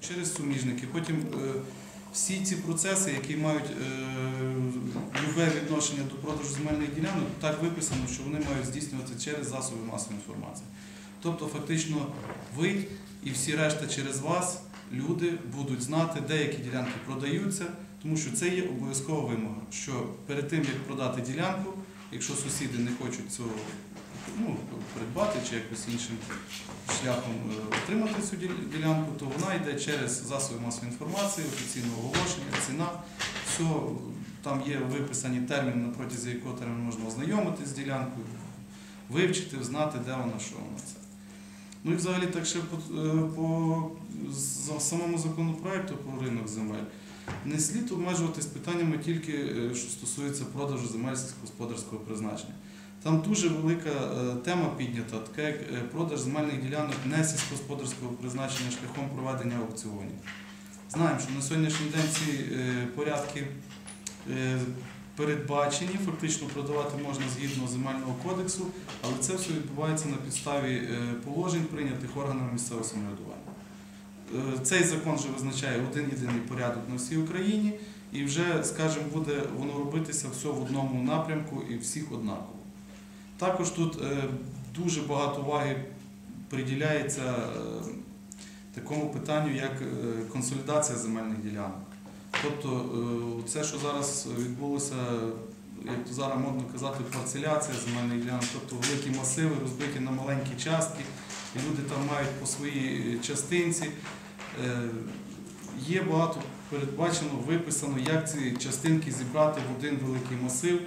через суміжники. Потім е, всі ці процеси, які мають е, любе відношення до продажу земельних ділянок, так виписано, що вони мають здійснюватися через засоби масової інформації. Тобто, фактично, ви і всі решта через вас люди будуть знати, де які ділянки продаються, тому що це є обов'язкова вимога, що перед тим як продати ділянку, якщо сусіди не хочуть цього ну, придбати чи якось іншим шляхом е, отримати цю ділянку, то вона йде через засоби масової інформації, офіційне оголошення, ціна. Все, там є виписані терміни, протязі якого терміну можна ознайомитись з ділянкою, вивчити, знати, де вона, що вона це. Ну і взагалі так ще по, е, по самому законопроекту про ринок земель. Не слід обмежуватись питаннями тільки, е, що стосується продажу земель сільськогосподарського призначення. Там дуже велика е, тема піднята, така як е, продаж земельних ділянок не сільськогосподарського призначення шляхом проведення аукціонів. Знаємо, що на сьогоднішній день ці порядки передбачені, фактично продавати можна згідно земельного кодексу, але це все відбувається на підставі положень, прийнятих органами місцевого самоврядування. Е, Цей закон вже визначає один єдиний порядок на всій Україні, і вже, скажімо, буде воно робитися все в одному напрямку і всіх однаково. Також тут е, дуже багато уваги приділяється е, такому питанню, як консолідація земельних ділянок. Тобто, це, що зараз відбулося, як зараз модно казати, парцеляція земельних ділянок, тобто великі масиви розбиті на маленькі частки, люди там мають по своїй частинці. Е, Є багато передбачено, виписано, як ці частинки зібрати в один великий масив.